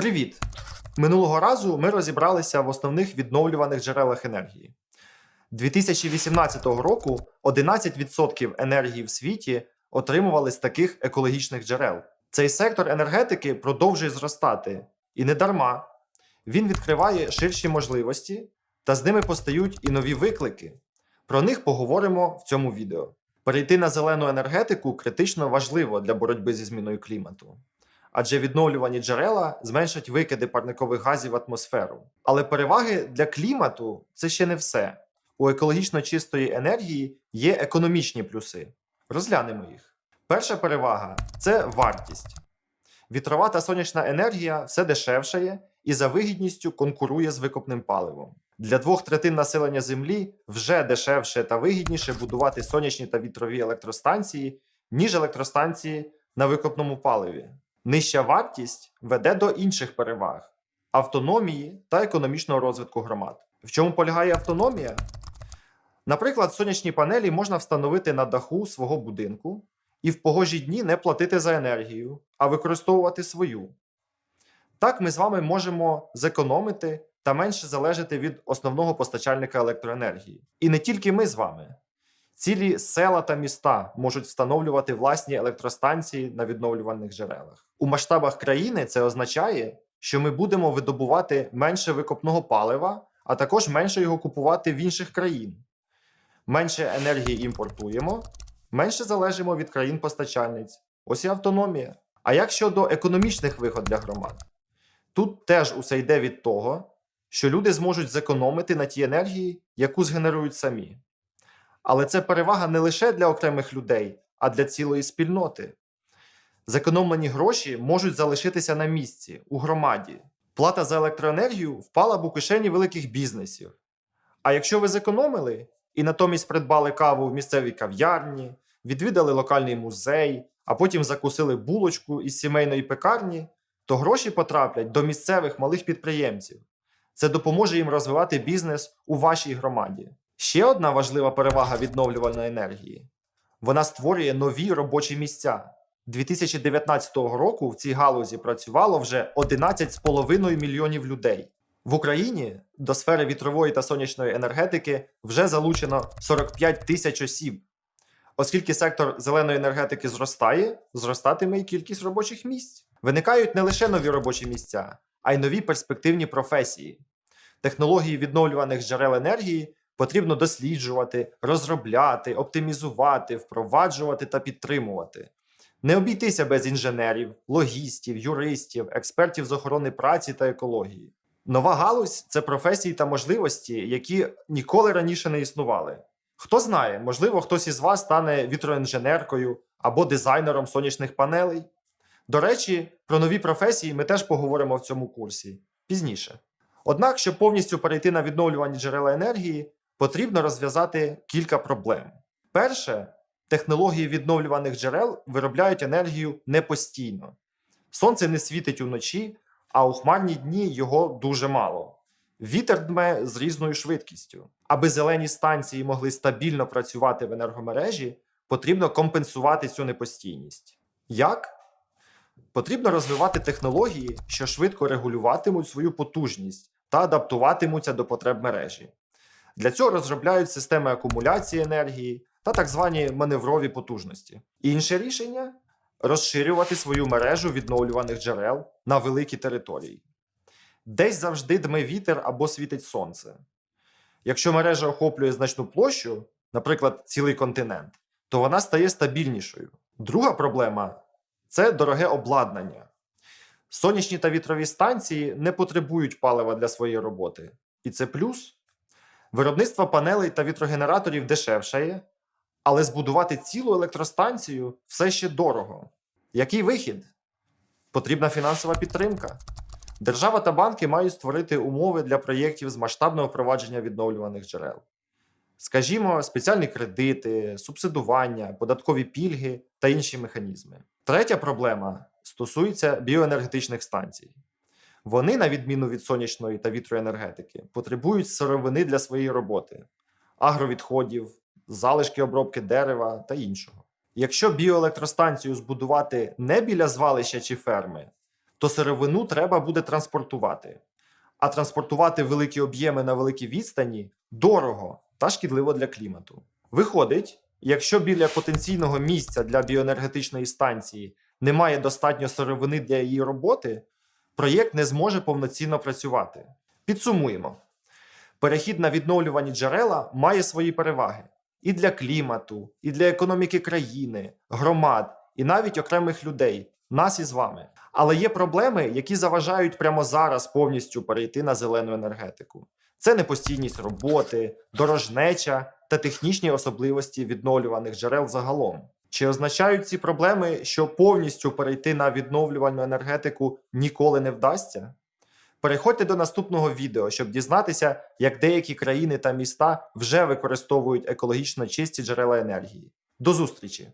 Привіт! Минулого разу ми розібралися в основних відновлюваних джерелах енергії. 2018 року 11% енергії в світі отримували з таких екологічних джерел. Цей сектор енергетики продовжує зростати, і не дарма. Він відкриває ширші можливості, та з ними постають і нові виклики. Про них поговоримо в цьому відео. Перейти на зелену енергетику критично важливо для боротьби зі зміною клімату адже відновлювані джерела зменшать викиди парникових газів в атмосферу. Але переваги для клімату це ще не все. У екологічно чистої енергії є економічні плюси. Розглянемо їх. Перша перевага це вартість. Вітрова та сонячна енергія все дешевшає і за вигідністю конкурує з викопним паливом. Для двох третин населення Землі вже дешевше та вигідніше будувати сонячні та вітрові електростанції, ніж електростанції на викопному паливі. Нижча вартість веде до інших переваг автономії та економічного розвитку громад. В чому полягає автономія? Наприклад, сонячні панелі можна встановити на даху свого будинку і в погожі дні не платити за енергію, а використовувати свою. Так ми з вами можемо зекономити та менше залежати від основного постачальника електроенергії. І не тільки ми з вами. Цілі села та міста можуть встановлювати власні електростанції на відновлювальних джерелах. У масштабах країни це означає, що ми будемо видобувати менше викопного палива, а також менше його купувати в інших країн. Менше енергії імпортуємо, менше залежимо від країн-постачальниць. Ось і автономія. А як щодо економічних вигод для громад? Тут теж усе йде від того, що люди зможуть зекономити на тій енергії, яку згенерують самі. Але це перевага не лише для окремих людей, а для цілої спільноти. Зекономлені гроші можуть залишитися на місці у громаді. Плата за електроенергію впала б у кишені великих бізнесів. А якщо ви зекономили і натомість придбали каву в місцевій кав'ярні, відвідали локальний музей, а потім закусили булочку із сімейної пекарні, то гроші потраплять до місцевих малих підприємців. Це допоможе їм розвивати бізнес у вашій громаді. Ще одна важлива перевага відновлювальної енергії вона створює нові робочі місця. 2019 року в цій галузі працювало вже 11,5 мільйонів людей. В Україні до сфери вітрової та сонячної енергетики вже залучено 45 тисяч осіб. Оскільки сектор зеленої енергетики зростає, зростатиме і кількість робочих місць. Виникають не лише нові робочі місця, а й нові перспективні професії. Технології відновлюваних джерел енергії потрібно досліджувати, розробляти, оптимізувати, впроваджувати та підтримувати. Не обійтися без інженерів, логістів, юристів, експертів з охорони праці та екології. Нова галузь це професії та можливості, які ніколи раніше не існували. Хто знає, можливо, хтось із вас стане вітроінженеркою або дизайнером сонячних панелей. До речі, про нові професії ми теж поговоримо в цьому курсі пізніше. Однак, щоб повністю перейти на відновлювані джерела енергії, потрібно розв'язати кілька проблем. Перше, технології відновлюваних джерел виробляють енергію не постійно. Сонце не світить уночі, а у хмарні дні його дуже мало. Вітер дме з різною швидкістю. Аби зелені станції могли стабільно працювати в енергомережі, потрібно компенсувати цю непостійність. Як? Потрібно розвивати технології, що швидко регулюватимуть свою потужність та адаптуватимуться до потреб мережі. Для цього розробляють системи акумуляції енергії та так звані маневрові потужності. Інше рішення розширювати свою мережу відновлюваних джерел на великі території. Десь завжди дме вітер або світить сонце. Якщо мережа охоплює значну площу, наприклад, цілий континент, то вона стає стабільнішою. Друга проблема це дороге обладнання. Сонячні та вітрові станції не потребують палива для своєї роботи. І це плюс. Виробництво панелей та вітрогенераторів дешевшає, але збудувати цілу електростанцію все ще дорого. Який вихід? Потрібна фінансова підтримка. Держава та банки мають створити умови для проєктів з масштабного впровадження відновлюваних джерел. Скажімо, спеціальні кредити, субсидування, податкові пільги та інші механізми. Третя проблема стосується біоенергетичних станцій. Вони, на відміну від сонячної та вітроенергетики, потребують сировини для своєї роботи, агровідходів, залишки обробки дерева та іншого. Якщо біоелектростанцію збудувати не біля звалища чи ферми, то сировину треба буде транспортувати. А транспортувати великі об'єми на великій відстані дорого та шкідливо для клімату. Виходить, якщо біля потенційного місця для біоенергетичної станції немає достатньо сировини для її роботи, проєкт не зможе повноцінно працювати. Підсумуємо: перехід на відновлювані джерела має свої переваги і для клімату, і для економіки країни, громад, і навіть окремих людей, нас із вами. Але є проблеми, які заважають прямо зараз повністю перейти на зелену енергетику. Це непостійність роботи, дорожнеча та технічні особливості відновлюваних джерел загалом. Чи означають ці проблеми, що повністю перейти на відновлювальну енергетику ніколи не вдасться? Переходьте до наступного відео, щоб дізнатися, як деякі країни та міста вже використовують екологічно чисті джерела енергії. До зустрічі!